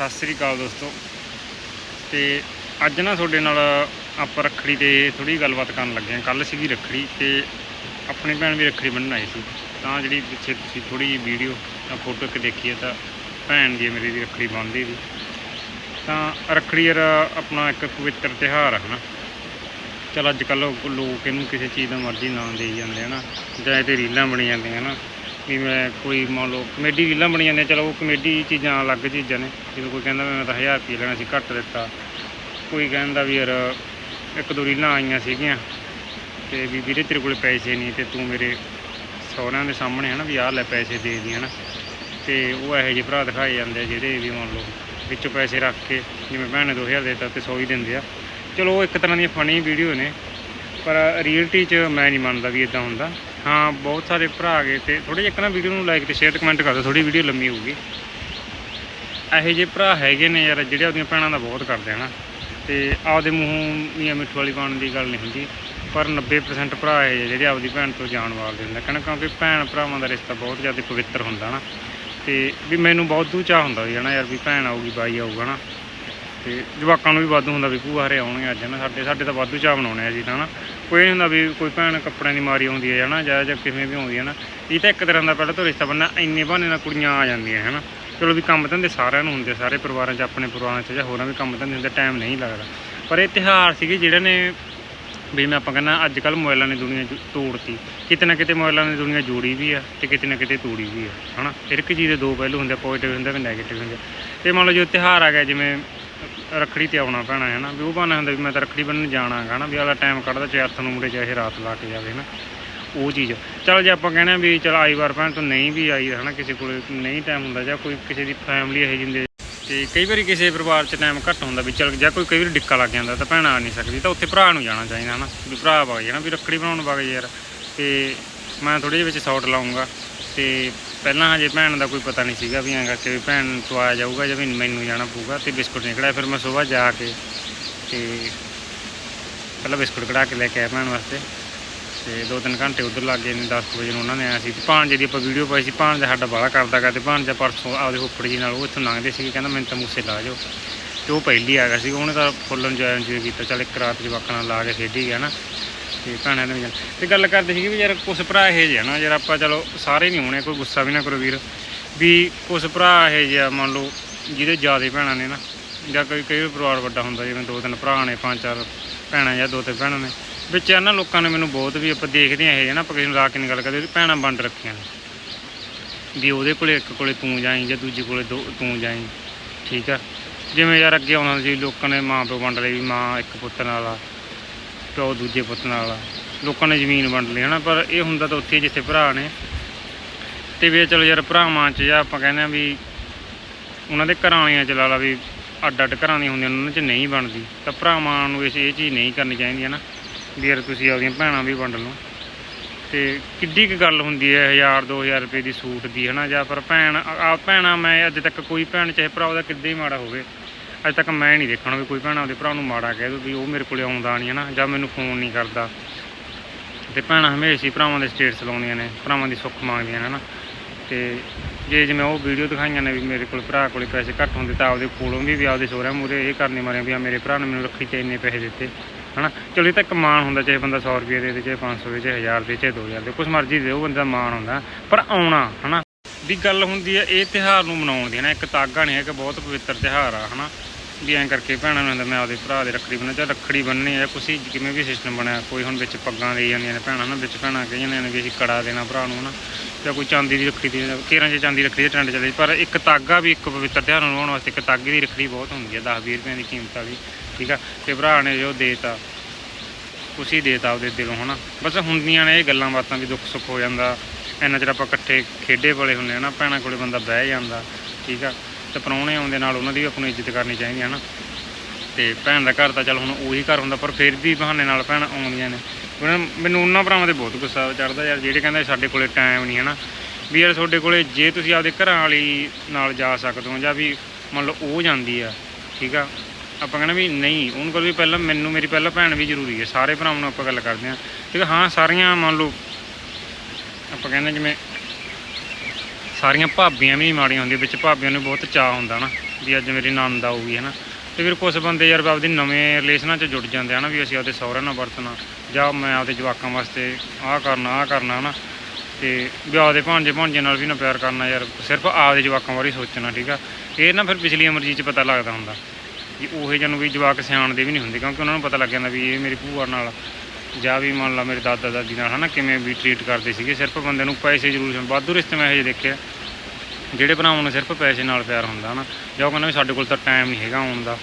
ਸਤਿ ਸ੍ਰੀ ਅਕਾਲ ਦੋਸਤੋ। ਤੇ ਅੱਜ ਨਾ ਤੁਹਾਡੇ ਨਾਲ ਆਪਾਂ ਰੱਖੜੀ ਤੇ ਥੋੜੀ ਗੱਲਬਾਤ ਕਰਨ ਲੱਗੇ ਹਾਂ। ਕੱਲ ਸੀਗੀ ਰੱਖੜੀ ਤੇ ਆਪਣੀ ਭੈਣ ਵੀ ਰੱਖੜੀ ਬੰਨ੍ਹਣ ਆਈ ਸੀ। ਤਾਂ ਜਿਹੜੀ ਪਿੱਛੇ ਤੁਸੀਂ ਥੋੜੀ ਜਿਹੀ ਵੀਡੀਓ ਜਾਂ ਫੋਟੋ ਇੱਕ ਦੇਖੀਏ ਤਾਂ ਭੈਣ ਦੀ ਹੈ ਮੇਰੀ ਦੀ ਰੱਖੜੀ ਬੰਨ੍ਹਦੀ ਸੀ। ਤਾਂ ਰੱਖੜੀ ਯਾਰ ਆਪਣਾ ਇੱਕ ਪਵਿੱਤਰ ਤਿਉਹਾਰ ਹੈ ਨਾ ਚਲ ਅੱਜ ਕੱਲ ਲੋਕ ਇਹਨੂੰ ਕਿਸੇ ਚੀਜ਼ ਦਾ ਮਰਜ਼ੀ ਨਾਮ ਦੇਈ ਜਾਂਦੇ ਹਨਾ। ਜਾਂ ਇਹ ਤੇ ਰੀਲਾਂ ਬਣੀ ਜਾਂਦੀਆਂ, ਹਨਾ। ਵੀ ਮੈਂ ਕੋਈ ਮੰਨ ਲਓ ਕਮੇਡੀ ਰੀਲਾਂ ਬਣੀ ਜਾਂਦੀਆਂ ਚਲੋ ਉਹ ਕਮੇਡੀ ਚੀਜ਼ਾਂ ਅਲੱਗ ਚੀਜ਼ਾਂ ਨੇ। ਜਿਵੇਂ ਕੋਈ ਕਹਿੰਦਾ ਵੀ ਮੈਂ ਤਾਂ 1000 ਰੁਪਏ ਲੈਣਾ ਸੀ, ਘੱਟ ਦਿੱਤਾ। ਕੋਈ ਕਹਿੰਦਾ ਵੀ ਯਾਰ ਇੱਕ ਦੋ ਰੀਲਾਂ ਆਈਆਂ ਸੀਗੀਆਂ ਤੇ ਵੀ ਵੀਰੇ ਤੇਰੇ ਕੋਲੇ ਪੈਸੇ ਨਹੀਂ ਤੇ ਤੂੰ ਮੇਰੇ ਸਹੁਰਿਆਂ ਦੇ ਸਾਹਮਣੇ ਹਨਾ ਵੀ ਆਹ ਲੈ ਪੈਸੇ ਦੇ ਦੀ ਹਨਾ। ਤੇ ਉਹ ਇਹੋ ਜਿਹੇ ਭਰਾ ਦਿਖਾਏ ਜਾਂਦੇ ਆ ਜਿਹੜੇ ਵੀ ਮੰਨ ਲਓ ਵਿੱਚੋਂ ਪੈਸੇ ਰੱਖ ਕੇ ਜਿਵੇਂ ਭੈਣ ਨੇ 2000 ਦੇਤਾ ਤੇ 100 ਹੀ ਦਿੰਦੇ ਆ। ਚਲੋ ਉਹ ਇੱਕ ਤਰ੍ਹਾਂ ਦੀਆਂ ਫਨੀ ਵੀਡੀਓ ਨੇ, ਪਰ ਰੀਅਲਟੀ 'ਚ ਮੈਂ ਨਹੀਂ ਮੰਨਦਾ ਵੀ ਇਦਾਂ ਹੁੰਦਾ। ਹਾਂ, ਬਹੁਤ ਸਾਰੇ ਭਰਾ ਆ ਗਏ ਤੇ ਥੋੜੇ ਜਿਹਾ ਇੱਕ ਨਾ ਵੀਡੀਓ ਨੂੰ ਲਾਈਕ ਤੇ ਸ਼ੇਅਰ ਤੇ ਕਮੈਂਟ ਕਰ ਦਿਓ ਥੋੜੀ ਵੀਡੀਓ ਲੰਮੀ ਹੋਊਗੀ। ਇਹੋ ਜਿਹੇ ਭਰਾ ਹੈਗੇ ਨੇ ਯਾਰ, ਜਿਹੜੇ ਆਪਣੀਆਂ ਭੈਣਾਂ ਦਾ ਬਹੁਤ ਕਰਦੇ ਹਨਾ ਤੇ ਆਪਦੇ ਮੂੰਹੋਂ ਮੀਆਂ ਮਿੱਠੂ ਵਾਲੀ ਪਾਉਣ ਦੀ ਗੱਲ ਨਹੀਂ ਹੁੰਦੀ, ਪਰ 90% ਭਰਾ ਇਹ ਜਿਹੜੇ ਆਪਦੀ ਭੈਣ ਤੋਂ ਜਾਨ ਵਾਲਦੇ ਹੁੰਦੇ ਕਹਿੰਦਾ ਕਿਉਂਕਿ ਭੈਣ ਭਰਾਵਾਂ ਦਾ ਰਿਸ਼ਤਾ ਬਹੁਤ ਜ਼ਿਆਦਾ ਪਵਿੱਤਰ ਹੁੰਦਾ ਨਾ। ਤੇ ਵੀ ਮੈਨੂੰ ਬਹੁਤ ਦੂ ਚਾਹ ਹੁੰਦਾ ਵੀ ਹਨਾ ਯਾਰ ਵੀ ਭੈਣ ਆਊਗੀ, ਬਾਈ ਆਊਗਾ ਨਾ। ਤੇ ਜਵਾਕਾਂ ਨੂੰ ਵੀ ਵਾਧੂ ਹੁੰਦਾ ਵੀ ਭੂਆ ਹਰੇ ਆਉਣਗੇ ਅੱਜ ਨਾ ਸਾਡੇ ਸਾਡੇ ਤਾਂ ਵਾਧੂ ਚਾਹ ਬਣਾਉਣੇ ਆ ਜੀ ਤਾਂ ਨਾ ਕੋਈ ਨਹੀਂ ਹੁੰਦਾ ਵੀ ਕੋਈ ਭੈਣ ਕੱਪੜਿਆਂ ਦੀ ਮਾਰੀ ਆਉਂਦੀ ਹੈ, ਹਨਾ? ਜਾਂ ਜਾਂ ਕਿਵੇਂ ਵੀ ਆਉਂਦੀ ਹੈ ਨਾ ਇਹ ਤਾਂ ਇੱਕ ਤਰ੍ਹਾਂ ਦਾ ਪਹਿਲਾਂ ਤੋਂ ਰਿਸ਼ਤਾ ਬਣਨਾ, ਇੰਨੇ ਬਹਾਨੇ ਨਾਲ ਕੁੜੀਆਂ ਆ ਜਾਂਦੀਆਂ, ਹਨਾ? ਚਲੋ ਵੀ ਕੰਮ ਧੰਦੇ ਸਾਰਿਆਂ ਨੂੰ ਹੁੰਦੇ ਸਾਰੇ ਪਰਿਵਾਰਾਂ 'ਚ, ਆਪਣੇ ਪਰਿਵਾਰਾਂ 'ਚ ਜਾਂ ਹੋਰਾਂ ਵੀ ਕੰਮ ਧੰਦੇ ਹੁੰਦੇ, ਟਾਈਮ ਨਹੀਂ ਲੱਗਦਾ। ਪਰ ਇਹ ਤਿਉਹਾਰ ਸੀਗੇ ਜਿਹੜੇ ਨੇ ਵੀ ਮੈਂ ਆਪਾਂ ਕਹਿੰਦਾ ਅੱਜ ਕੱਲ ਮੋਬਾਈਲਾਂ ਨੇ ਦੁਨੀਆ ਜੁ- ਤੋੜਤੀ। ਕਿਤੇ ਨਾ ਕਿਤੇ ਮੋਬਾਈਲਾਂ ਨੇ ਦੁਨੀਆ ਜੋੜੀ ਵੀ ਆ ਤੇ ਕਿਤੇ ਨਾ ਕਿਤੇ ਤੋੜੀ ਵੀ ਆ, ਹਨਾ? ਹਰ ਇੱਕ ਚੀਜ਼ ਦੇ ਦੋ ਪਹਿਲੂ ਹੁੰਦੇ ਪੋਜ਼ਿਟਿਵ ਹੁੰਦੇ ਤੇ ਨੈਗੇਟਿਵ ਹੁੰਦੇ ਤੇ ਮੰਨ ਲਓ ਜੋ ਤਿਉਹਾਰ ਆ ਗਿਆ, ਜਿਵੇਂ ਰੱਖੜੀ ਤੇ ਆਉਣਾ ਪੈਣਾ ਹੈ ਨਾ, ਵੀ ਉਹ ਬਹਾਨਾ ਹੁੰਦਾ ਵੀ ਮੈਂ ਤਾਂ ਰੱਖੜੀ ਬੰਨਣ ਜਾਣਾ ਗਾ ਨਾ, ਵੀ ਅਗਲਾ ਟਾਈਮ ਕੱਢਦਾ ਚਾਹੇ ਹੱਥ ਨੂੰ ਮੁੜੇ ਚਾਹੇ ਰਾਤ ਲਾ ਕੇ ਜਾਵੇ ਨਾ, ਉਹ ਚੀਜ਼। ਚਲ ਜੇ ਆਪਾਂ ਕਹਿੰਦੇ ਆ ਵੀ ਚਲ ਆਈ ਵਾਰ ਭੈਣ ਤੋਂ ਨਹੀਂ ਵੀ ਆਈ ਹੈ ਨਾ ਕਿਸੇ ਕੋਲ ਨਹੀਂ ਟਾਈਮ ਹੁੰਦਾ, ਜਾਂ ਕੋਈ ਕਿਸੇ ਦੀ ਫੈਮਿਲੀ ਇਹੋ ਜਿਹੀ ਹੁੰਦੀ ਹੈ, ਤੇ ਕਈ ਵਾਰੀ ਕਿਸੇ ਪਰਿਵਾਰ 'ਚ ਟਾਈਮ ਘੱਟ ਹੁੰਦਾ ਵੀ ਚਲ, ਜਾਂ ਕੋਈ, ਕਈ ਵਾਰੀ ਡਿੱਕਾ ਲੱਗ ਜਾਂਦਾ, ਤਾਂ ਭੈਣ ਆ ਨਹੀਂ ਸਕਦੀ, ਤਾਂ ਉੱਥੇ ਭਰਾ ਨੂੰ ਜਾਣਾ ਚਾਹੀਦਾ, ਹਨਾ, ਵੀ ਭਰਾ ਵਗ ਜਾਣਾ, ਵੀ ਰੱਖੜੀ ਬਣਾਉਣ ਵਗ ਯਾਰ, ਤੇ ਮੈਂ ਥੋੜੇ ਜਿਹੇ ਵਿੱਚ ਸ਼ਾਰਟ ਲਾਉਂਗਾ ਤੇ ਪਹਿਲਾਂ ਹਜੇ ਭੈਣ ਦਾ ਕੋਈ ਪਤਾ ਨਹੀਂ ਸੀਗਾ ਵੀ ਐਂ ਕਰਕੇ ਵੀ ਭੈਣ ਤੋਂ ਆ ਜਾਊਗਾ ਜਾਂ ਵੀ ਮੈਨੂੰ ਜਾਣਾ ਪਊਗਾ ਤੇ ਬਿਸਕੁਟ ਨਿਕਲਿਆ ਫਿਰ ਮੈਂ ਸਵੇਰ ਜਾ ਕੇ ਤੇ ਪਹਿਲਾਂ ਬਿਸਕੁਟ ਕਢਾ ਕੇ ਲੈ ਕੇ ਆਇਆ ਭੈਣ ਵਾਸਤੇ। ਤੇ ਦੋ ਤਿੰਨ ਘੰਟੇ ਉਧਰ ਲੱਗ ਗਏ ਨੇ 10 ਵਜੇ ਨੂੰ ਉਹਨਾਂ ਨੇ ਆਇਆ ਸੀ। ਤੇ ਭਾਣਜੇ ਦੀ ਆਪਾਂ ਵੀਡੀਓ ਪਾਈ ਸੀ ਭਾਣਜਾ ਸਾਡਾ ਬਾਹਲਾ ਕਰਦਾ ਗਾ ਤੇ ਭਾਣਜਾ ਪਰਸੋਂ ਆਪਦੇ ਉੱਪਰ ਜੀ ਨਾਲ ਉਹ ਇੱਥੋਂ ਲੰਘਦੇ ਸੀ ਕਹਿੰਦਾ ਮੈਨੂੰ ਤਾਂ ਮੂਸੇ ਲਾ ਜਾਓ। ਤੇ ਉਹ ਪਹਿਲੀ ਆ ਗਿਆ ਸੀ, ਉਹਨੇ ਤਾਂ ਫੁੱਲ ਇੰਜੋਏ ਇੰਜੋਏ ਕੀਤਾ। ਚੱਲ ਇੱਕ ਰਾਤ ਜਵਾਕਾਂ ਨਾਲ ਲਾ ਕੇ ਖੇਡੀ ਗਿਆ ਨਾ। ਤੇ ਭੈਣਾਂ ਨੇ ਵੀ ਜਾਣਾ। ਤੇ ਗੱਲ ਕਰਦੇ ਸੀ ਵੀ ਯਾਰ ਕੁਛ ਭਰਾ ਇਹ ਜਿਹੇ ਆ ਨਾ, ਯਾਰ ਆਪਾਂ ਚਲੋ ਸਾਰੇ ਨਹੀਂ ਹੋਣੇ, ਕੋਈ ਗੁੱਸਾ ਵੀ ਨਾ ਕਰੋ ਵੀਰ। ਵੀ ਕੁਛ ਭਰਾ ਇਹ ਜਿਹਾ ਮੰਨ ਲਓ ਜਿਹਦੇ ਜ਼ਿਆਦੇ ਭੈਣਾਂ ਨੇ ਨਾ, ਜਾਂ ਕੋਈ, ਕਈ ਵਾਰ ਪਰਿਵਾਰ ਵੱਡਾ ਹੁੰਦਾ, ਜਿਵੇਂ ਦੋ ਤਿੰਨ ਭਰਾ ਨੇ, ਪੰਜ ਚਾਰ ਭੈਣਾਂ ਜਾਂ ਦੋ ਤਿੰਨ ਭੈਣਾਂ ਨੇ। ਵਿੱਚ ਇਹਨਾਂ ਲੋਕਾਂ ਨੇ ਮੈਨੂੰ ਬਹੁਤ ਵੀ ਆਪਾਂ ਦੇਖਦੇ ਆ ਇਹ ਜਿਹੇ ਨਾ, ਆਪਾਂ ਕਿਸੇ ਨੂੰ ਲਾ ਕੇ ਨਹੀਂ ਗੱਲ ਕਰਦੇ, ਵੀ ਭੈਣਾਂ ਵੰਡ ਰੱਖੀਆਂ ਨੇ। ਵੀ ਉਹਦੇ ਕੋਲੇ ਇੱਕ ਕੋਲੇ ਤੂੰ ਜਾਈਂ ਜਾਂ ਦੂਜੇ ਕੋਲੇ ਦੋ ਤੂੰ ਜਾਈਂ, ਠੀਕ ਆ? ਜਿਵੇਂ ਯਾਰ ਅੱਗੇ ਆਉਣਾ ਸੀ, ਲੋਕਾਂ ਨੇ ਮਾਂ ਪਿਓ ਵੰਡ ਲਈ ਵੀ ਮਾਂ ਇੱਕ ਪੁੱਤ ਨਾਲ ਆ। ਪਿਓ ਦੂਜੇ ਪੁੱਤ ਨਾਲ ਲੋਕਾਂ ਨੇ ਜ਼ਮੀਨ ਵੰਡ ਲਈ, ਹਨਾ? ਪਰ ਇਹ ਹੁੰਦਾ ਤਾਂ ਉੱਥੇ ਜਿੱਥੇ ਭਰਾ ਨੇ। ਤੇ ਵੀ ਚਲੋ ਯਾਰ ਭਰਾਵਾਂ 'ਚ ਜਾਂ ਆਪਾਂ ਕਹਿੰਦੇ ਆ ਵੀ ਉਹਨਾਂ ਦੇ ਘਰਾਂ ਵਾਲਿਆਂ ਚ ਲਾ ਲਾ ਵੀ ਅੱਡ ਅੱਡ ਘਰਾਂ ਦੀਆਂ ਹੁੰਦੀਆਂ ਉਹਨਾਂ 'ਚ ਨਹੀਂ ਬਣਦੀ। ਤਾਂ ਭਰਾਵਾਂ ਨੂੰ ਇਸ, ਇਹ ਚੀਜ਼ ਨਹੀਂ ਕਰਨੀ ਚਾਹੀਦੀ ਹੈ ਨਾ ਵੀ ਯਾਰ ਤੁਸੀਂ ਆਪਦੀਆਂ ਭੈਣਾਂ ਵੀ ਵੰਡ ਲਓ। ਤੇ ਕਿੱਡੀ ਕੁ ਗੱਲ ਹੁੰਦੀ ਹੈ 1000 2000 ਰੁਪਏ ਦੀ ਸੂਟ ਦੀ, ਹਨਾ? ਜਾਂ ਪਰ ਭੈਣ ਆ ਭੈਣਾਂ ਮੈਂ ਅੱਜ ਤੱਕ ਕੋਈ ਭੈਣ, ਚਾਹੇ ਭਰਾ ਉਹਦਾ ਕਿੱਦਾਂ ਹੀ ਮਾੜਾ ਹੋਵੇ। ਅੱਜ ਤੱਕ ਮੈਂ ਨਹੀਂ ਦੇਖਣਾ ਵੀ ਕੋਈ ਭੈਣ ਆਪਦੇ ਭਰਾ ਨੂੰ ਮਾੜਾ ਕਹਿ ਦੋ ਵੀ ਉਹ ਮੇਰੇ ਕੋਲੇ ਆਉਂਦਾ ਨਹੀਂ ਹੈ ਨਾ, ਜਾਂ ਮੈਨੂੰ ਫੋਨ ਨਹੀਂ ਕਰਦਾ। ਤੇ ਭੈਣਾਂ ਹਮੇਸ਼ਾ ਹੀ ਭਰਾਵਾਂ ਦੇ ਸਟੇਟਸ ਲਾਉਂਦੀਆਂ ਨੇ, ਭਰਾਵਾਂ ਦੀ ਸੁੱਖ ਮੰਗਦੀਆਂ ਨੇ ਨਾ ਤੇ ਜੇ ਜਿਵੇਂ ਉਹ ਵੀਡੀਓ ਦਿਖਾਈਆਂ ਨੇ ਵੀ ਮੇਰੇ ਕੋਲ ਭਰਾ ਕੋਲੇ ਪੈਸੇ ਘੱਟ ਹੁੰਦੇ ਤਾਂ ਆਪਦੇ ਕੋਲੋਂ ਵੀ ਵੀ ਆਪਦੇ ਸੋਹਰਿਆਂ ਮੂਰੇ ਇਹ ਕਰਨੇ ਮਾਰੇ ਵੀ ਆ ਮੇਰੇ ਭਰਾ ਨੇ ਮੈਨੂੰ ਰੱਖੀ ਤੇ ਇੰਨੇ ਪੈਸੇ ਦਿੱਤੇ, ਹਨਾ। ਚਲੋ ਇਹ ਤਾਂ ਇੱਕ ਮਾਣ ਹੁੰਦਾ, ਚਾਹੇ ਬੰਦਾ 100 ਰੁਪਏ ਦੇ ਦੇ, ਚਾਹੇ 500 ਦੇ, ਚਾਹੇ 1000 ਦੇ, ਚਾਹੇ 2000 ਦੇ, ਕੁਛ ਮਰਜ਼ੀ ਦੇ ਉਹ ਬੰਦਾ ਮਾਣ ਹੁੰਦਾ। ਪਰ ਆਉਣਾ, ਹਨਾ। ਵੀ ਗੱਲ ਹੁੰਦੀ ਹੈ, ਇਹ ਤਿਉਹਾਰ ਨੂੰ ਮਨਾਉਣ ਦੀ ਨਾ, ਇੱਕ ਤਾਗਾ ਨਹੀਂ ਹੈ ਕਿ ਬਹੁਤ ਪਵਿੱਤਰ ਤਿਉਹਾਰ ਆ, ਹਨਾ। ਵੀ ਐਂ ਕਰਕੇ ਭੈਣਾਂ ਨੂੰ ਹੁੰਦਾ ਮੈਂ ਆਪਦੇ ਭਰਾ ਦੇ ਰੱਖੜੀ ਬੰਨ੍ਹਣਾ ਚਾਹੇ ਰੱਖੜੀ ਬੰਨਣੀ ਆ ਕੁਛ ਕਿਵੇਂ ਵੀ ਸਿਸਟਮ ਬਣਿਆ, ਕੋਈ ਹੁਣ ਵਿੱਚ ਪੱਗਾਂ ਦੇ ਜਾਂਦੀਆਂ ਨੇ, ਭੈਣਾਂ ਨਾ ਵਿੱਚ ਭੈਣਾਂ ਕਹੀ ਜਾਂਦੀਆਂ ਨੇ ਵੀ ਅਸੀਂ ਕੜਾ ਦੇਣਾ ਭਰਾ ਨੂੰ ਨਾ ਜਾਂ ਕੋਈ ਚਾਂਦੀ ਦੀ ਰੱਖੜੀ ਦੇ, ਕੇਰਾਂ 'ਚ ਚਾਂਦੀ ਦੀ ਰੱਖੜੀ ਦੇ ਟ੍ਰੈਂਡ ਚੱਲੇ ਪਰ ਇੱਕ ਤਾਗਾ ਵੀ ਇੱਕ ਪਵਿੱਤਰ ਤਿਉਹਾਰ ਨੂੰ ਮਨਾਉਣ ਵਾਸਤੇ ਇੱਕ ਤਾਗੇ ਦੀ ਰੱਖੜੀ ਬਹੁਤ ਹੁੰਦੀ ਹੈ 10 20 ਰੁਪਏ ਦੀ ਕੀਮਤ ਵੀ, ਠੀਕ ਆ, ਤੇ ਭਰਾ ਨੇ ਜੋ ਦੇਤਾ ਖੁਸ਼ੀ ਦੇਤਾ ਆਪਦੇ ਦਿਲੋਂ ਹਨਾ, ਬਸ ਹੁੰਦੀਆਂ ਨੇ ਇਹ ਗੱਲਾਂ ਬਾਤਾਂ ਵੀ ਦੁੱਖ ਸੁੱਖ ਹੋ ਜਾਂਦਾ, ਇੰਨਾ ਚਿਰ ਆਪਾਂ ਇਕੱਠੇ ਖੇਡੇ ਵਾਲੇ ਹੁੰਦੇ ਆ ਨਾ, ਭੈਣਾਂ ਕੋਲੇ ਬੰਦਾ ਬਹਿ ਜਾਂਦਾ, ਠੀਕ ਆ ਤੇ ਪ੍ਰਾਹੁਣੇ ਆਉਂਦੇ ਨਾਲ ਉਹਨਾਂ ਦੀ ਵੀ ਆਪਣੀ ਇੱਜ਼ਤ ਕਰਨੀ ਚਾਹੀਦੀ ਹੈ ਨਾ। ਤੇ ਭੈਣ ਦਾ ਘਰ ਤਾਂ ਚੱਲ ਹੁਣ ਉਹੀ ਘਰ ਹੁੰਦਾ, ਪਰ ਫਿਰ ਵੀ ਬਹਾਨੇ ਨਾਲ ਭੈਣਾਂ ਆਉਂਦੀਆਂ ਨੇ। ਮੈਨੂੰ ਉਹਨਾਂ ਭਰਾਵਾਂ ਤੇ ਬਹੁਤ ਗੁੱਸਾ ਚੜਦਾ ਯਾਰ, ਜਿਹੜੇ ਕਹਿੰਦੇ ਸਾਡੇ ਕੋਲੇ ਟਾਈਮ ਨਹੀਂ ਹੈ ਨਾ। ਵੀ ਯਾਰ ਤੁਹਾਡੇ ਕੋਲੇ ਜੇ ਤੁਸੀਂ ਆਪਦੇ ਘਰਾਂ ਵਾਲੀ ਨਾਲ ਜਾ ਸਕਦੇ ਹੋ ਜਾਂ ਵੀ ਮੰਨ ਲਓ ਉਹ ਜਾਂਦੀ ਆ, ਠੀਕ ਆ। ਆਪਾਂ ਕਹਿੰਦੇ ਵੀ ਨਹੀਂ, ਉਹਨਾਂ ਕੋਲ ਵੀ ਪਹਿਲਾਂ ਮੈਨੂੰ, ਮੇਰੀ ਪਹਿਲਾਂ ਭੈਣ ਵੀ ਜ਼ਰੂਰੀ ਹੈ। ਸਾਰੇ ਭਰਾਵਾਂ ਨੂੰ ਆਪਾਂ ਗੱਲ ਕਰਦੇ ਹਾਂ। ਠੀਕ ਆ, ਹਾਂ, ਸਾਰੀਆਂ ਮੰਨ ਲਓ, ਆਪਾਂ ਕਹਿੰਦੇ ਜਿਵੇਂ ਸਾਰੀਆਂ ਭਾਬੀਆਂ ਵੀ ਮਾੜੀਆਂ ਹੁੰਦੀਆਂ, ਵਿੱਚ ਭਾਬੀਆਂ ਨੂੰ ਬਹੁਤ ਚਾਹ ਹੁੰਦਾ ਨਾ, ਵੀ ਅੱਜ ਮੇਰੀ ਨੰਦ ਆਊਗੀ ਹੈ ਨਾ ਤੇ ਫਿਰ ਕੁਝ ਬੰਦੇ ਯਾਰ ਆਪਦੀ ਨਵੇਂ ਰਿਲੇਸ਼ਨਾਂ 'ਚ ਜੁੜ ਜਾਂਦੇ ਹਨਾ ਵੀ ਅਸੀਂ ਆਪਦੇ ਸਹੁਰਿਆਂ ਨਾਲ ਵਰਤਣਾ, ਜਾਂ ਮੈਂ ਆਪਦੇ ਜਵਾਕਾਂ ਵਾਸਤੇ ਆਹ ਕਰਨਾ ਆਹ ਕਰਨਾ, ਹਨਾ। ਤੇ ਵੀ ਆਪਦੇ ਭਾਂਜੇ ਭਾਂਜੇ ਨਾਲ ਵੀ ਨਾ ਪਿਆਰ ਕਰਨਾ ਯਾਰ, ਸਿਰਫ ਆਪਦੇ ਜਵਾਕਾਂ ਬਾਰੇ ਸੋਚਣਾ, ਠੀਕ ਆ। ਇਹ ਨਾ ਫਿਰ ਪਿਛਲੀ ਉਮਰ ਜੀ 'ਚ ਪਤਾ ਲੱਗਦਾ ਹੁੰਦਾ, ਵੀ ਉਹੇ ਜਿਹੇ ਵੀ ਜਵਾਕ ਸਿਆਣ ਸਿਆਣਦੇ ਵੀ ਨਹੀਂ ਹੁੰਦੇ, ਕਿਉਂਕਿ ਉਹਨਾਂ ਨੂੰ ਪਤਾ ਲੱਗ ਜਾਂਦਾ ਵੀ ਇਹ ਮੇਰੀ ਭੂਆ ਨਾਲ ਜਾਂ ਵੀ ਮੰਨ ਲਾ ਮੇਰੇ ਦਾਦਾ ਦਾਦੀ ਨਾਲ ਹਨਾ ਕਿਵੇਂ ਵੀ ਟਰੀਟ ਕਰਦੇ ਸੀਗੇ, ਸਿਰਫ ਬੰਦੇ ਨੂੰ ਪੈਸੇ ਜ਼ਰੂਰ ਸੀ। ਵਾਧੂ ਰਿਸ਼ਤੇ ਮੈਂ ਇਹੋ ਜਿਹੇ ਦੇਖਿਆ ਜਿਹੜੇ ਭਰਾਵਾਂ ਨੂੰ ਸਿਰਫ ਪੈਸੇ ਨਾਲ ਪਿਆਰ ਹੁੰਦਾ ਹਨਾ। ਜਾਂ ਉਹ ਕਹਿੰਦਾ ਵੀ ਸਾਡੇ ਕੋਲ ਤਾਂ ਟਾਈਮ ਨਹੀਂ ਹੈਗਾ ਆਉਣ ਦਾ,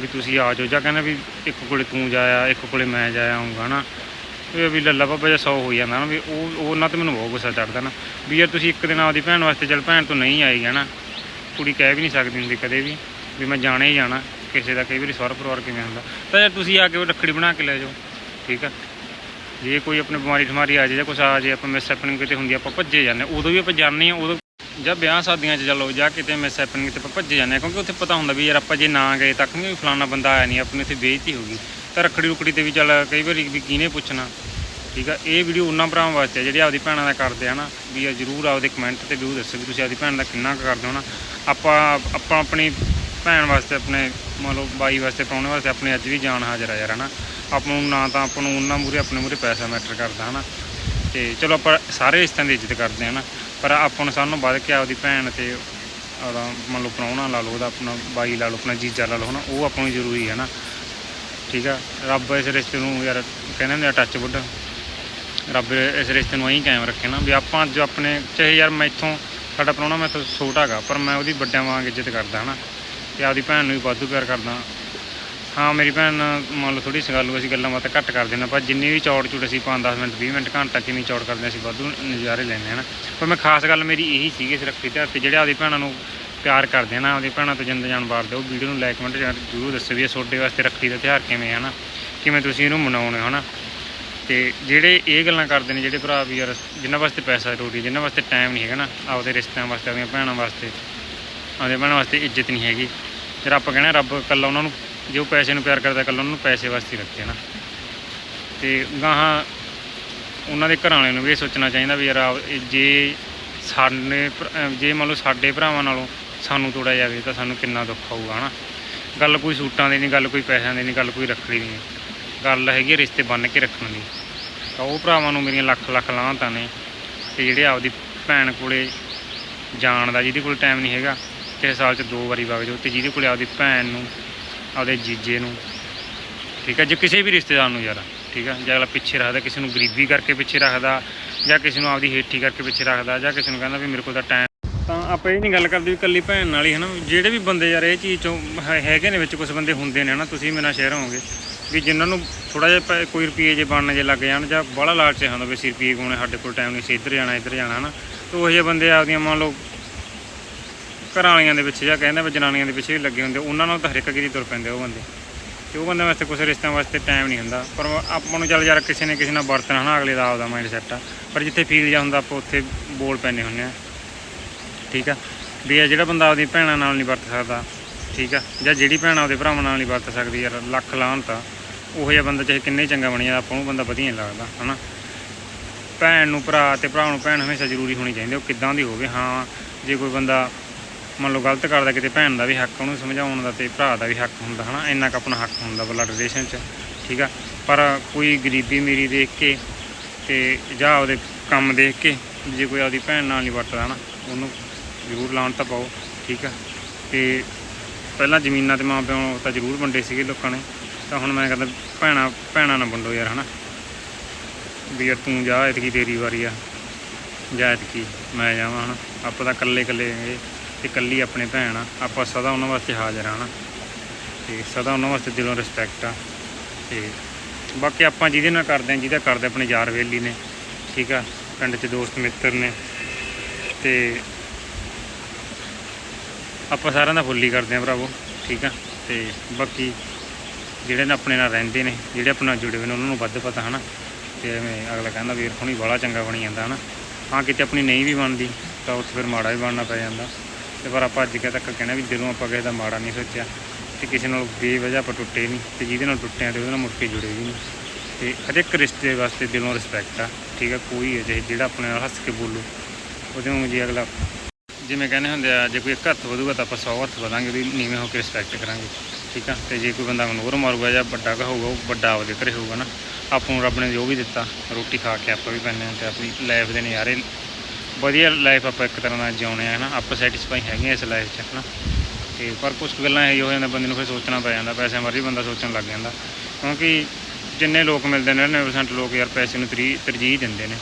ਵੀ ਤੁਸੀਂ ਆ ਜਾਓ। ਜਾਂ ਕਹਿੰਦਾ ਵੀ ਇੱਕ ਕੋਲੇ ਤੂੰ ਜਾਇਆ, ਇੱਕ ਕੋਲੇ ਮੈਂ ਜਾਇਆ ਆਉਂਗਾ ਹਨਾ। ਇਹ ਵੀ ਲੱਲਾ ਬਾਬਾ ਜਿਹਾ ਸੌ ਹੋ ਜਾਂਦਾ ਨਾ ਵੀ ਉਹ ਉਹ ਨਾ ਤੇ ਮੈਨੂੰ ਬਹੁਤ ਗੁੱਸਾ ਚੜਦਾ ਨਾ। ਵੀ ਯਾਰ ਤੁਸੀਂ ਇੱਕ ਦਿਨ ਆਪਦੀ ਭੈਣ ਵਾਸਤੇ ਚੱਲ ਭੈਣ ਤੋਂ ਨਹੀਂ ਆਈ ਹੈ ਨਾ ਕੁੜੀ ਕਹਿ ਵੀ ਨਹੀਂ ਸਕਦੀ ਹੁੰਦੀ ਕਦੇ ਵੀ ਵੀ ਮੈਂ ਜਾਣਾ ਹੀ ਜਾਣਾ। ਕਿਸੇ ਦਾ ਕਈ ਵਾਰੀ ਸਹੁਰਾ ਪਰਿਵਾਰ ਕਿਵੇਂ ਹੁੰਦਾ। ਤਾਂ ਯਾਰ ਤੁਸੀਂ ਆ ਕੇ ਉਹ ਰੱਖੜੀ ਬਣਾ ਕੇ ਲੈ ਜਾਓ, ਠੀਕ ਆ। ਜੇ ਕੋਈ ਆਪਣੇ ਬਿਮਾਰੀ ਠਮਾਰੀ ਆ ਜਾਏ ਜਾਂ ਕੁਛ ਆ ਜਾਏ ਆਪਾਂ ਮਿਸ ਹੈਪਨਿੰਗ ਕਿਤੇ ਹੁੰਦੀ ਆ, ਆਪਾਂ ਭੱਜੇ ਜਾਂਦੇ ਹਾਂ। ਉਦੋਂ ਵੀ ਆਪਾਂ ਜਾਂਦੇ ਹਾਂ ਉਦੋਂ ਜਾਂ ਵਿਆਹ ਸ਼ਾਦੀਆਂ 'ਚ ਚੱਲੋ ਜਾਂ ਕਿਤੇ ਮਿਸ ਹੈਪਨਿੰਗ ਤੇ ਆਪਾਂ ਭੱਜੇ ਜਾਂਦੇ ਹਾਂ ਕਿਉਂਕਿ ਉੱਥੇ ਪਤਾ ਹੁੰਦਾ ਵੀ ਯਾਰ ਆਪਾਂ ਜੇ ਨਾ ਗਏ ਤਾਂ ਵੀ ਫਲਾਣਾ ਬੰਦਾ ਆਇਆ ਨਹੀਂ ਆਪਣੀ ਉੱਥੇ ਬੇਇੱਜ਼ਤੀ ਹੋਗੀ ਤਾਂ ਰੱਖੜੀ ਰੁਕੜੀ ਤੇ ਵੀ ਚੱਲ ਕਈ ਵਾਰੀ ਵੀ ਕਿਹਨੇ ਪੁੱਛਣਾ। ਠੀਕ ਆ ਇਹ ਵੀਡੀਓ ਉਹਨਾਂ ਭਰਾਵਾਂ ਵਾਸਤੇ ਆ ਜਿਹੜੇ ਆਪਦੀ ਭੈਣਾਂ ਦਾ ਕਰਦੇ ਆ ਨਾ ਵੀ ਆ ਜ਼ਰੂਰ ਆਪਦੇ ਕਮੈਂਟ ਤੇ ਵੀ ਦੱਸੋ ਵੀ ਤੁਸੀਂ ਆਪਦੀ ਭੈਣ ਦਾ ਕਿੰਨਾ ਕੁ ਕਰਦੇ ਹੋ ਨਾ। ਆਪਾਂ ਆਪਾਂ ਆਪਣੀ ਭੈਣ ਵਾਸਤੇ ਆਪਣੇ ਮੰਨ ਲਓ ਬਾਈ ਵਾਸਤੇ ਪ੍ਰਾਹੁਣੇ ਵਾਸਤੇ ਆਪਣੇ ਅੱਜ ਵੀ ਜਾਨ ਹਾਜ਼ਰ ਆ ਯਾਰ ਹਨਾ। ਆਪਾਂ ਨੂੰ ਨਾ ਤਾਂ ਆਪਾਂ ਨੂੰ ਉਹਨਾਂ ਮੂਰੇ ਆਪਣੇ ਮੂਰੇ ਪੈਸਾ ਮੈਟਰ ਕਰਦਾ, ਹਨਾ। ਤੇ ਚਲੋ ਆਪਾਂ ਸਾਰੇ ਰਿਸ਼ਤਿਆਂ ਦੀ ਇੱਜ਼ਤ ਕਰਦੇ ਹਾਂ ਨਾ ਪਰ ਆਪਾਂ ਨੂੰ ਸਾਰਿਆਂ ਨੂੰ ਵੱਧ ਕੇ ਆਪਦੀ ਭੈਣ ਤੇ ਆਪਦਾ ਮੰਨ ਲਓ ਪ੍ਰਾਹੁਣਾ ਲਾ ਲਓ, ਉਹਦਾ ਆਪਣਾ ਬਾਈ ਲਾ ਲਓ, ਆਪਣਾ ਜੀਜਾ ਲਾ ਲਓ, ਹਨਾ। ਉਹ ਆਪਾਂ ਨੂੰ ਜ਼ਰੂਰੀ ਹੈ ਨਾ ਠੀਕ ਆ? ਰੱਬ ਇਸ ਰਿਸ਼ਤੇ ਨੂੰ ਯਾਰ ਕਹਿੰਦੇ ਨੇ ਟੱਚ ਵੁੱਡ ਰੱਬ ਇਸ ਰਿਸ਼ਤੇ ਨੂੰ ਐਂ ਕਾਇਮ ਰੱਖੇ ਨਾ ਵੀ ਆਪਾਂ ਜੋ ਆਪਣੇ, ਚਾਹੇ ਯਾਰ ਮੈਥੋਂ ਸਾਡਾ ਪ੍ਰਾਹੁਣਾ ਮੈਥੋਂ ਛੋਟਾ ਹੈਗਾ, ਪਰ ਮੈਂ ਉਹਦੀ ਵੱਡਿਆਂ ਵਾਂਗ ਇੱਜ਼ਤ ਕਰਦਾ, ਹਨਾ। ਤੇ ਆਪਦੀ ਭੈਣ ਨੂੰ ਵੀ ਵਾਧੂ ਪਿਆਰ ਕਰਦਾ। ਹਾਂ, ਮੇਰੀ ਭੈਣ ਨਾਲ ਮੰਨ ਲਓ ਥੋੜੀ ਸਗਾਲੂ ਅਸੀਂ ਗੱਲਾਂ ਬਾਤਾਂ ਘੱਟ ਕਰਦੇ ਨੇ, ਪਰ ਜਿੰਨੀ ਵੀ ਚੌੜ ਚੂੜ ਅਸੀਂ 5-10 ਮਿੰਟ 20 ਮਿੰਟ, ਘੰਟਾ ਕਿੰਨੀ ਚੌੜ ਕਰਦੇ ਹਾਂ, ਅਸੀਂ ਵਾਧੂ ਨਜ਼ਾਰੇ ਲੈਂਦੇ ਹਾਂ ਨਾ। ਪਰ ਮੈਂ ਖਾਸ ਗੱਲ ਮੇਰੀ ਇਹੀ ਸੀਗੀ ਇਸ ਰੱਖੜੀ ਤਿਉਹਾਰ ਤੇ, ਜਿਹੜੇ ਆਪਦੀ ਭੈਣਾਂ ਨੂੰ ਪਿਆਰ ਕਰਦੇ ਆ ਨਾ, ਆਪਦੀ ਭੈਣਾਂ ਤੋਂ ਜਿੰਦ ਜਾਨ ਵਾਰਦੇ, ਉਹ ਵੀਡੀਓ ਨੂੰ ਲਾਈਕ ਕਮੈਂਟ ਜ਼ਰੂਰ ਦੱਸੋ ਵੀ ਇਹ ਤੁਹਾਡੇ ਵਾਸਤੇ ਰੱਖੜੀ ਦਾ ਤਿਉਹਾਰ ਕਿਵੇਂ ਹੈ ਨਾ, ਕਿਵੇਂ ਤੁਸੀਂ ਇਹਨੂੰ ਮਨਾਉਣੇ ਹੋ ਨਾ ਤੇ ਜਿਹੜੇ ਇਹ ਗੱਲਾਂ ਕਰਦੇ ਨੇ, ਜਿਹੜੇ ਭਰਾ ਵੀ ਯਾਰ, ਜਿਨ੍ਹਾਂ ਵਾਸਤੇ ਪੈਸਾ ਜ਼ਰੂਰੀ ਜਿਨ੍ਹਾਂ ਵਾਸਤੇ ਟਾਈਮ ਨਹੀਂ ਹੈਗਾ ਨਾ, ਆਪਦੇ ਰਿਸ਼ਤਿਆਂ ਵਾਸਤੇ, ਆਪਦੀਆਂ ਭੈਣਾਂ ਵਾਸਤੇ ਆਪਦੇ ਭੈਣਾਂ ਵਾਸਤੇ ਇੱਜ਼ਤ ਨਹੀਂ ਹੈਗੀ। ਫਿਰ ਆਪਾਂ ਕਹਿੰਦੇ ਰੱਬ ਇਕੱਲਾ ਉਹਨਾਂ ਨੂੰ ਜੋ ਪੈਸੇ ਨੂੰ ਪਿਆਰ ਕਰਦਾ ਇਕੱਲਾ, ਉਹਨਾਂ ਨੂੰ ਪੈਸੇ ਵਾਸਤੇ ਹੀ ਰੱਖੇ ਨਾ। ਤੇ ਗਾਹਾਂ ਉਹਨਾਂ ਦੇ ਘਰਾਂ ਵਾਲਿਆਂ ਨੂੰ ਵੀ ਇਹ ਸੋਚਣਾ ਚਾਹੀਦਾ ਵੀ ਯਾਰ ਆਪ- ਜੇ ਸਾਡੇ ਜੇ ਮੰਨ ਲਓ ਸਾਡੇ ਭਰਾਵਾਂ ਨਾਲੋਂ ਸਾਨੂੰ ਤੋੜਿਆ ਜਾਵੇ ਤਾਂ ਸਾਨੂੰ ਕਿੰਨਾ ਦੁੱਖ ਹੋਊਗਾ, ਹਨਾ। ਗੱਲ ਕੋਈ ਸੂਟਾਂ ਦੀ ਨਹੀਂ, ਗੱਲ ਕੋਈ ਪੈਸਿਆਂ ਦੀ ਨਹੀਂ, ਗੱਲ ਕੋਈ ਰੱਖੜੀ ਦੀ ਨਹੀਂ। ਗੱਲ ਹੈਗੀ ਹੈ ਰਿਸ਼ਤੇ ਬੰਨ੍ਹ ਕੇ ਰੱਖਣ ਦੀ। ਤਾਂ ਉਹ ਭਰਾਵਾਂ ਨੂੰ ਮੇਰੀਆਂ ਲੱਖ ਲੱਖ ਲਾਹਤਾਂ ਨੇ। ਤੇ ਜਿਹੜੇ ਆਪਦੀ ਭੈਣ ਕੋਲੇ ਜਾਣ ਦਾ, ਜਿਹਦੇ ਕੋਲ ਟਾਈਮ ਨਹੀਂ ਹੈਗਾ, ਕਿਸੇ ਸਾਲ 'ਚ ਦੋ ਵਾਰੀ ਵਗ ਜਾਓ, ਤੇ ਜਿਹਦੇ ਕੋਲੇ ਆਪਦੀ ਭੈਣ ਨੂੰ ਆਪਦੇ ਜੀਜੇ ਨੂੰ। ਠੀਕ ਹੈ, ਜੇ ਕਿਸੇ ਵੀ ਰਿਸ਼ਤੇਦਾਰ ਨੂੰ ਯਾਰ, ਠੀਕ ਹੈ, ਜੇ ਅਗਲਾ ਪਿੱਛੇ ਰੱਖਦਾ, ਕਿਸੇ ਨੂੰ ਗਰੀਬੀ ਕਰਕੇ ਪਿੱਛੇ ਰੱਖਦਾ, ਜਾਂ ਕਿਸੇ ਨੂੰ ਆਪਦੀ ਹੇਠੀ ਕਰਕੇ ਪਿੱਛੇ ਰੱਖਦਾ, ਜਾਂ ਕਿਸੇ ਨੂੰ ਕਹਿੰਦਾ ਵੀ ਮੇਰੇ ਕੋਲ ਤਾਂ ਟਾਈਮ ਤਾਂ ਆਪਾਂ ਇਹ ਨਹੀਂ ਗੱਲ ਕਰਦੇ ਵੀ ਇਕੱਲੀ ਭੈਣ ਨਾਲ ਹੀ, ਹਨਾ? ਜਿਹੜੇ ਵੀ ਬੰਦੇ ਯਾਰ ਇਹ ਚੀਜ਼ ਚੋਂ ਹੈਗੇ ਨੇ ਵਿੱਚ ਕੁਝ ਬੰਦੇ ਹੁੰਦੇ ਨੇ, ਹਨਾ? ਤੁਸੀਂ ਮੇਰੇ ਨਾਲ ਸ਼ੇਅਰ ਹੋਵੋਗੇ ਵੀ ਜਿਨ੍ਹਾਂ ਨੂੰ ਥੋੜਾ ਜਿਹਾ ਪੈ- ਕੋਈ ਰੁਪਏ ਜੇ ਬਣਨ ਜੇ ਲੱਗ ਜਾਣ, ਜਾਂ ਬੜਾ ਲਾਲਚ ਹੁੰਦਾ ਵੀ ਅਸੀਂ ਰੁਪਏ ਕਮਾਉਣੇ ਸਾਡੇ ਕੋਲ ਟਾਈਮ ਨਹੀਂ ਸੀ ਇੱਧਰ ਜਾਣਾ ਇੱਧਰ ਜਾਣਾ, ਹਨਾ? ਤੇ ਉਹ ਜਿਹੇ ਬੰਦੇ ਆਪਦੀਆਂ ਮੰਨ ਲਓ ਘਰਾਂ ਵਾਲਿਆਂ ਦੇ ਪਿੱਛੇ ਜਾਂ ਕਹਿੰਦੇ ਵੀ ਜਨਾਨੀਆਂ ਦੇ ਪਿੱਛੇ ਵੀ ਲੱਗੇ ਹੁੰਦੇ ਉਹਨਾਂ ਨਾਲ ਤਾਂ ਹਰ ਇੱਕ ਗਿਰੀ ਤੁਰ ਪੈਂਦੇ ਉਹ ਬੰਦੇ। ਤੇ ਉਹ ਬੰਦੇ ਵਾਸਤੇ ਕੁਝ ਰਿਸ਼ਤਿਆਂ ਵਾਸਤੇ ਟਾਈਮ ਨਹੀਂ ਹੁੰਦਾ। ਪਰ ਆਪਾਂ ਨੂੰ ਚੱਲ ਯਾਰ ਕਿਸੇ ਨੇ ਕਿਸੇ ਨਾਲ ਵਰਤਣਾ ਹਨਾ, ਅਗਲੇ ਦਾ ਆਪਦਾ ਮਾਈਂਡ ਸੈੱਟ ਆ। ਪਰ ਜਿੱਥੇ ਫੀਲ ਜਾਂ ਹੁੰਦਾ, ਆਪਾਂ ਉੱਥੇ ਬੋਲ ਪੈਂਦੇ ਹੁੰਦੇ ਆ। ਠੀਕ ਆ? ਵੀ ਇਹ ਜਿਹੜਾ ਬੰਦਾ ਆਪਦੀ ਭੈਣਾਂ ਨਾਲ ਨਹੀਂ ਵਰਤ ਸਕਦਾ, ਠੀਕ ਆ? ਜਾਂ ਜਿਹੜੀ ਭੈਣ ਆਪਦੇ ਭਰਾਵਾਂ ਨਾਲ ਨਹੀਂ ਵਰਤ ਸਕਦੀ, ਯਾਰ ਲੱਖ ਲਾਹਨ ਤਾਂ ਉਹੋ ਜਿਹਾ ਬੰਦਾ ਚਾਹੇ ਕਿੰਨੇ ਚੰਗਾ ਬਣੀ ਜਾਂਦਾ ਆਪਾਂ ਨੂੰ ਬੰਦਾ ਵਧੀਆ ਨਹੀਂ ਲੱਗਦਾ, ਹਨਾ? ਭੈਣ ਨੂੰ ਭਰਾ ਤੇ ਭਰਾ ਨੂੰ ਭੈਣ ਹਮੇਸ਼ਾ ਜ਼ਰੂਰੀ ਹੋਣੀ ਚਾਹੀਦੀ ਉਹ ਕਿੱਦਾਂ ਦੀ ਹੋਵੇ, ਹਾਂ, ਜੇ ਕੋਈ ਬੰਦਾ ਮੰਨ ਲਓ ਗਲਤ ਕਰਦਾ ਕਿਤੇ ਭੈਣ ਦਾ ਵੀ ਹੱਕ, ਉਹਨੂੰ ਸਮਝਾਉਣ ਦਾ ਤੇ ਭਰਾ ਦਾ ਵੀ ਹੱਕ ਹੁੰਦਾ, ਹਨਾ? ਇੰਨਾ ਕੁ ਆਪਣਾ ਹੱਕ ਹੁੰਦਾ ਬਲੱਡ ਰਿਲੇਸ਼ਨ 'ਚ, ਠੀਕ ਆ? ਪਰ ਕੋਈ ਗਰੀਬੀ ਮੇਰੀ ਦੇਖ ਕੇ ਤੇ ਜਾਂ ਉਹਦੇ ਕੰਮ ਦੇਖ ਕੇ ਜੇ ਕੋਈ ਆਪਦੀ ਭੈਣ ਨਾਲ ਨਹੀਂ ਵਰਤਦਾ ਨਾ ਉਹਨੂੰ ਜ਼ਰੂਰ ਲਾਉਣ ਤਾਂ ਪਾਓ, ਠੀਕ ਆ? ਤੇ ਪਹਿਲਾਂ ਜ਼ਮੀਨਾਂ ਤੇ ਮਾਂ ਪਿਓ ਤਾਂ ਜ਼ਰੂਰ ਵੰਡੇ ਸੀਗੇ ਲੋਕਾਂ ਨੇ। ਤਾਂ ਹੁਣ ਮੈਂ ਕਹਿੰਦਾ ਭੈਣਾ, ਭੈਣਾਂ ਨਾ ਵੰਡੋ ਯਾਰ, ਹਨਾ? ਵੀ ਯਾਰ ਤੂੰ ਜਾ ਇਤਕੀ ਤੇਰੀ ਵਾਰੀ ਆ। ਜਾਂ ਇਤਕੀ ਮੈਂ ਜਾਵਾਂ, ਹਨਾ? ਆਪਾਂ ਤਾਂ ਇਕੱਲੇ ਇਕੱਲੇ ਹੈਗੇ ਤੇ ਇਕੱਲੀ ਆਪਣੇ ਭੈਣ ਆ। ਆਪਾਂ ਸਦਾ ਉਹਨਾਂ ਵਾਸਤੇ ਹਾਜ਼ਰ ਆ ਨਾ। ਤੇ ਸਦਾ ਉਹਨਾਂ ਵਾਸਤੇ ਦਿਲੋਂ ਰਿਸਪੈਕਟ ਆ। ਤੇ ਬਾਕੀ ਆਪਾਂ ਜਿਹਦੇ ਨਾਲ ਕਰਦੇ ਆ, ਜਿਹਦਾ ਕਰਦੇ ਆਪਣੇ ਯਾਰ ਵੇਲੀ ਨੇ। ਠੀਕ ਆ? ਪਿੰਡ 'ਚ ਦੋਸਤ ਮਿੱਤਰ ਨੇ। ਤੇ ਆਪਾਂ ਸਾਰਿਆਂ ਦਾ ਫੁੱਲ ਹੀ ਕਰਦੇ ਆ ਭਰਾਵੋ। ਠੀਕ ਆ? ਤੇ ਬਾਕੀ ਜਿਹੜੇ ਨੇ ਆਪਣੇ ਨਾਲ ਰਹਿੰਦੇ ਨੇ, ਜਿਹੜੇ ਆਪਣੇ ਨਾਲ ਜੁੜੇ ਹੋਏ ਨੇ, ਉਹਨਾਂ ਨੂੰ ਵੱਧ ਪਤਾ, ਹਨਾ? ਤੇ ਐਵੇਂ ਅਗਲਾ ਕਹਿੰਦਾ ਵੀਰ ਹੁਣੀ ਬਾਹਲਾ ਚੰਗਾ ਬਣੀ ਜਾਂਦਾ, ਹਨਾ? ਹਾਂ, ਕਿਤੇ ਆਪਣੀ ਨਹੀਂ ਵੀ ਬਣਦੀ, ਤਾਂ ਉੱਥੇ ਫਿਰ ਮਾੜਾ ਵੀ ਬਣਨਾ ਪੈ ਜਾਂਦਾ। ਤੇ ਪਰ ਆਪਾਂ ਅੱਜ ਕੱਲ੍ਹ ਤੱਕ ਕਹਿਣਾ ਵੀ ਜਦੋਂ ਆਪਾਂ ਕਿਸੇ ਦਾ ਮਾੜਾ ਨਹੀਂ ਸੋਚਿਆ ਤੇ ਕਿਸੇ ਨਾਲ ਬੇਵਜ੍ਹਾ ਆਪਾਂ ਟੁੱਟੇ ਨਹੀਂ ਤੇ ਜਿਹਦੇ ਨਾਲ ਟੁੱਟੇ ਆ ਤੇ ਉਹਦੇ ਨਾਲ ਮੁੜ ਕੇ ਜੁੜੇ ਵੀ ਨਹੀਂ। ਤੇ ਹਰ ਇੱਕ ਰਿਸ਼ਤੇ ਵਾਸਤੇ ਦਿਲੋਂ ਰਿਸਪੈਕਟ ਆ, ਠੀਕ ਆ, ਕੋਈ ਹੈ ਜਿਹੇ ਜਿਹੜਾ ਆਪਣੇ ਨਾਲ ਹੱਸ ਕੇ ਬੋਲੂ, ਉਹਦੇ ਨੂੰ ਜੇ ਅਗਲਾ। ਜਿਵੇਂ ਕਹਿੰਦੇ ਹੁੰਦੇ ਆ, ਜੇ ਕੋਈ ਇੱਕ ਹੱਥ ਵਧੂਗਾ ਤਾਂ ਆਪਾਂ 100 ਹੱਥ ਵਧਾਂਗੇ ਵੀ ਨੀਵੇਂ ਹੋ ਕੇ ਰਿਸਪੈਕਟ ਕਰਾਂਗੇ, ਠੀਕ ਆ। ਤੇ ਜੇ ਕੋਈ ਬੰਦਾ ਇਗਨੋਰ ਮਾਰੂਗਾ ਜਾਂ ਵੱਡਾ ਕਹੂਗਾ ਉਹ ਵੱਡਾ ਆਪਦੇ ਘਰੇ ਹੋਊਗਾ ਨਾ, ਆਪਾਂ ਨੂੰ ਰੱਬ ਨੇ ਜੋ ਵੀ ਦਿੱਤਾ, ਰੋਟੀ ਖਾ ਕੇ ਆਪਾਂ ਵੀ ਪੈਂਦੇ ਹਾਂ ਤੇ ਆਪਣੀ ਲਾਈਫ ਦੇ ਨਜ਼ਾਰੇ ਵਧੀਆ ਲਾਈਫ ਆਪਾਂ ਇੱਕ ਤਰ੍ਹਾਂ ਨਾਲ ਜਿਉਣੇ ਆ, ਹਨਾ? ਆਪਾਂ ਸੈਟੀਸਫਾਈ ਹੈਗੇ ਹਾਂ ਇਸ ਲਾਈਫ 'ਚ, ਹਨਾ? ਤੇ ਪਰ ਕੁਝ ਗੱਲਾਂ ਇਹ ਹੋ ਜਾਂਦਾ ਬੰਦੇ ਨੂੰ ਫਿਰ ਸੋਚਣਾ ਪੈ ਜਾਂਦਾ ਪੈਸੇ ਬਾਰੇ ਬੰਦਾ ਸੋਚਣ ਲੱਗ ਜਾਂਦਾ। ਕਿਉਂਕਿ ਜਿੰਨੇ ਲੋਕ ਮਿਲਦੇ ਨੇ 99% ਲੋਕ ਯਾਰ ਪੈਸੇ ਨੂੰ ਤਰੀ, ਤਰਜੀਹ ਦਿੰਦੇ ਨੇ।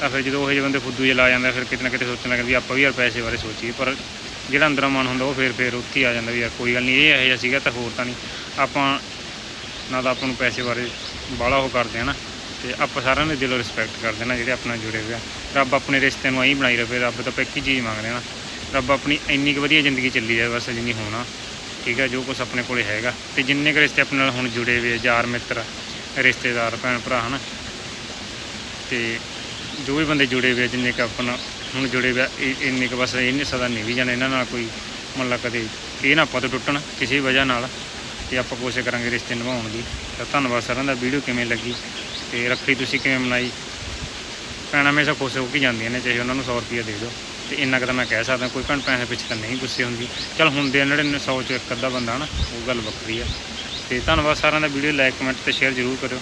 ਤਾਂ ਫਿਰ ਜਦੋਂ ਉਹ ਜਿਹੇ ਬੰਦੇ ਫੁੱਦੂ ਜਿਹਾ ਲਾ ਜਾਂਦਾ ਫਿਰ ਕਿਤੇ ਨਾ ਕਿਤੇ ਸੋਚਣ ਲੱਗ ਵੀ ਆਪਾਂ ਵੀ ਯਾਰ ਪੈਸੇ ਬਾਰੇ ਸੋਚੀਏ, ਪਰ ਜਿਹੜਾ ਅੰਦਰੋਂ ਮਨ ਹੁੰਦਾ ਉਹ ਫਿਰ ਫਿਰ ਉੱਥੇ ਹੀ ਆ ਜਾਂਦਾ ਵੀ ਯਾਰ ਕੋਈ ਗੱਲ ਨਹੀਂ ਇਹ ਇਹੋ ਜਿਹਾ ਸੀਗਾ ਤਾਂ ਹੋਰ ਤਾਂ ਨਹੀਂ ਆਪਾਂ ਨਾ ਤਾਂ ਆਪਾਂ ਨੂੰ ਪੈਸੇ ਬਾਰੇ ਬਾਹਲਾ ਉਹ ਕਰਦੇ ਆ ਨਾ। ਤੇ ਆਪਾਂ ਸਾਰਿਆਂ ਦੇ ਦਿਲੋਂ ਰਿਸਪੈਕਟ ਕਰਦੇ ਨਾ ਜਿਹੜੇ ਆਪਣਾ ਜੁੜੇ ਹੋਏ ਆ। ਰੱਬ ਆਪਣੇ ਰਿਸ਼ਤੇ ਨੂੰ ਐਂ ਬਣਾਈ ਰੱਖੇ ਰੱਬ ਤੋਂ ਆਪਾਂ ਇੱਕ ਹੀ ਚੀਜ਼ ਮੰਗਦੇ ਆ ਨਾ। ਰੱਬ ਆਪਣੀ ਇੰਨੀ ਕੁ ਵਧੀਆ ਜ਼ਿੰਦਗੀ ਚੱਲੀ ਜਾਵੇ ਬਸ ਜਿੰਨੀ ਹੋਣਾ ਠੀਕ ਹੈ ਜੋ ਕੁਝ ਆਪਣੇ ਕੋਲੇ ਹੈਗਾ। ਤੇ ਜਿੰਨੇ ਕੁ ਰਿਸ਼ਤੇ ਆਪਣੇ ਨਾਲ ਹੁਣ ਜੁੜੇ ਹੋਏ ਆ ਯਾਰ ਮਿੱਤਰ ਰਿਸ਼ਤੇਦਾਰ ਭੈਣ ਭਰਾ ਹਨ। ਤੇ ਜੋ ਵੀ ਬੰਦੇ ਜੁੜੇ ਹੋਏ ਆ, ਜਿੰਨੇ ਕੁ ਆਪਣਾ ਹੁਣ ਜੁੜੇ ਹੋਏ ਆ, ਇੰਨੇ ਕੁ ਬਸ ਇੰਨੇ ਸਦਾ ਨਹੀਂ ਵੀ ਜਾਣਾ ਇਹਨਾਂ ਨਾਲ ਕੋਈ ਮਤਲਬ ਕਦੇ ਇਹ ਨਾ ਆਪਾਂ ਤੋਂ ਟੁੱਟਣ ਕਿਸੇ ਵੀ ਵਜ੍ਹਾ ਨਾਲ। ਤੇ ਆਪਾਂ ਕੋਸ਼ਿਸ਼ ਕਰਾਂਗੇ ਰਿਸ਼ਤੇ ਨਿਭਾਉਣ ਦੀ। ਤਾਂ ਧੰਨਵਾਦ ਸਾਰਿਆਂ ਦਾ ਵੀਡੀਓ ਕਿਵੇਂ ਲੱਗੀ? ਤੇ ਰੱਖੜੀ ਤੁਸੀਂ ਕਿਵੇਂ ਮਨਾਈ ਭੈਣਾਂ ਹਮੇਸ਼ਾ ਖੁਸ਼ ਹੋ ਕੇ ਜਾਂਦੀਆਂ ਨੇ, ਚਾਹੇ ਉਹਨਾਂ ਨੂੰ 100 ਰੁਪਏ ਦੇ ਦਿਓ। ਤੇ ਇੰਨਾ ਕੁ ਤਾਂ ਮੈਂ ਕਹਿ ਸਕਦਾ, ਕੋਈ ਭੈਣ ਪੈਸੇ ਪਿੱਛੇ ਤਾਂ ਨਹੀਂ ਗੁੱਸੇ ਹੁੰਦੀ। ਚਲ ਹੁੰਦੇ ਆ 99 100 ਚ ਇੱਕ ਅੱਧਾ ਬੰਦਾ ਨਾ ਉਹ ਗੱਲ ਵੱਖਰੀ ਆ। ਤੇ ਧੰਨਵਾਦ ਸਾਰਿਆਂ ਦਾ ਵੀਡੀਓ ਲਾਈਕ ਕਮੈਂਟ ਤੇ ਸ਼ੇਅਰ ਜ਼ਰੂਰ ਕਰਿਓ।